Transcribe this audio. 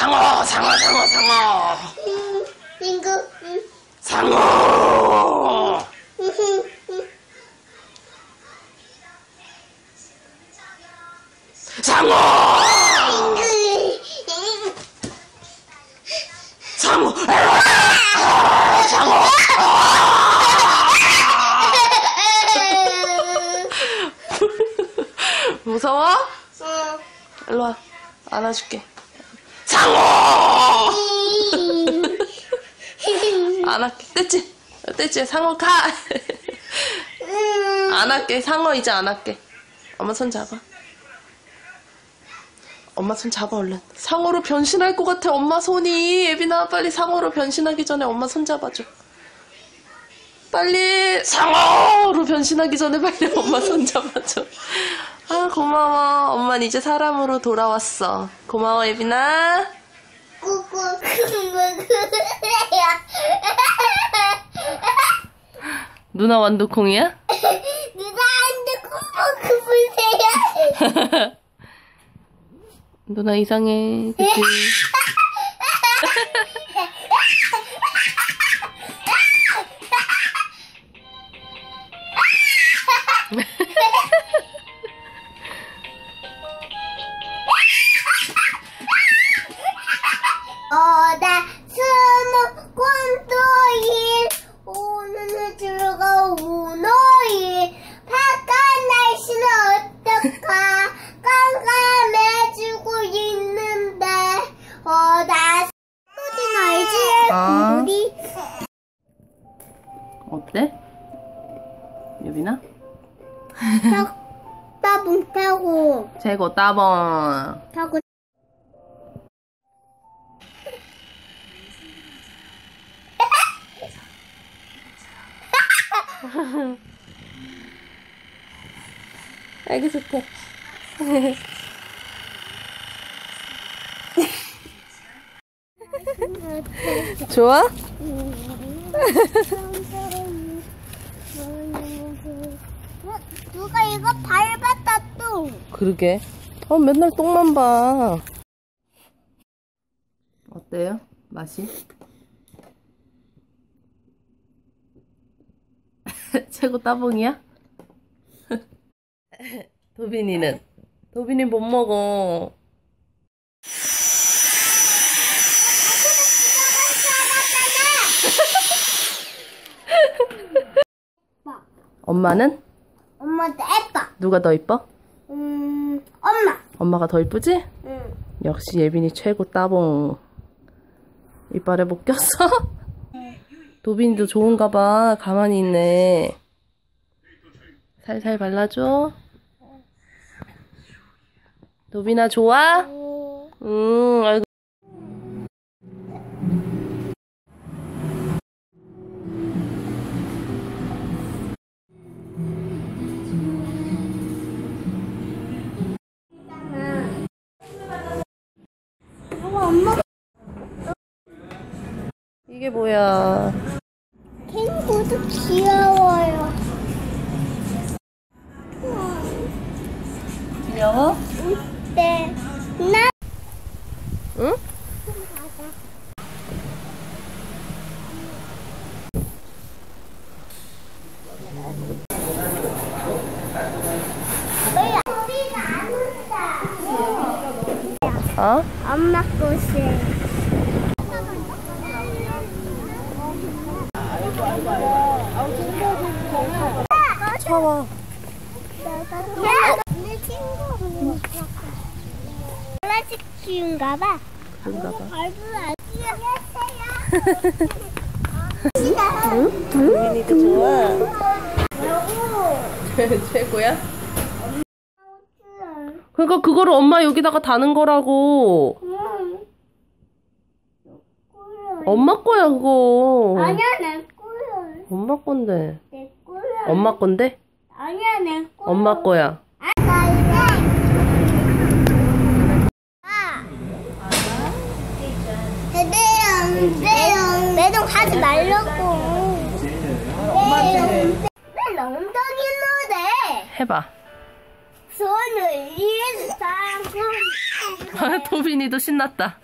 상어, 상어, 상어, 상어. 응. 상어. 상어. 상어. 아, 상어. 무서워? 일로 와. 안아줄게. 상어. 안 할게. 됐지? 됐지? 상어 가. 안 할게. 상어 이제 안 할게. 엄마 손 잡아. 엄마 손 잡아 얼른. 상어로 변신할 것 같아 엄마 손이. 예빈아 빨리 상어로 변신하기 전에 엄마 손 잡아줘. 빨리 상어로 변신하기 전에 빨리 엄마 손 잡아줘. 아 고마워. 엄마는 이제 사람으로 돌아왔어. 고마워 예빈아. 꾸꾸. 누나 완두콩이야? 누나한테 꾸꾸 그보세요. 누나 이상해. 그치? 깜깜해지고 있는데 어다 소진 알지? 아. 우리 어때? 예빈아? 따봉 타고 최고 따봉. 타고 알기 좋대. 좋아? 누가 이거 밟았다 또 그러게. 어, 맨날 똥만 봐. 어때요? 맛이? 최고 따봉이야? 도빈이는? 도빈이 못 먹어. 엄마는? 엄마도 예뻐 누가 더 이뻐? 음 엄마 엄마가 더 이쁘지? 응 역시 예빈이 최고 따봉. 이빨에 못 꼈어? 도빈이도 좋은가 봐. 가만히 있네. 살살 발라줘. 도빈아 좋아? 응, 아이고. 이게 뭐야. 캥거도 귀여워요 귀여워? 네 나. 응? 어? 엄마 꽃이 차와. 야! 내 친구 플라스틱 키운가 봐 그런가 봐. 발도 안 뛰어갔어요 도빈이도 좋아. 최고야? 그러니까 그거를 엄마 여기다가 다는 거라고. 엄마 거야 그거. 아니야 내 거야 엄마 건데. 내 거야 엄마 건데? 아니야 내 거야 엄마 거야. 내동 내동 내동 하지 말라고 왜 엉덩이 노래 해봐. 손을 일삼고 도빈이도 신났다.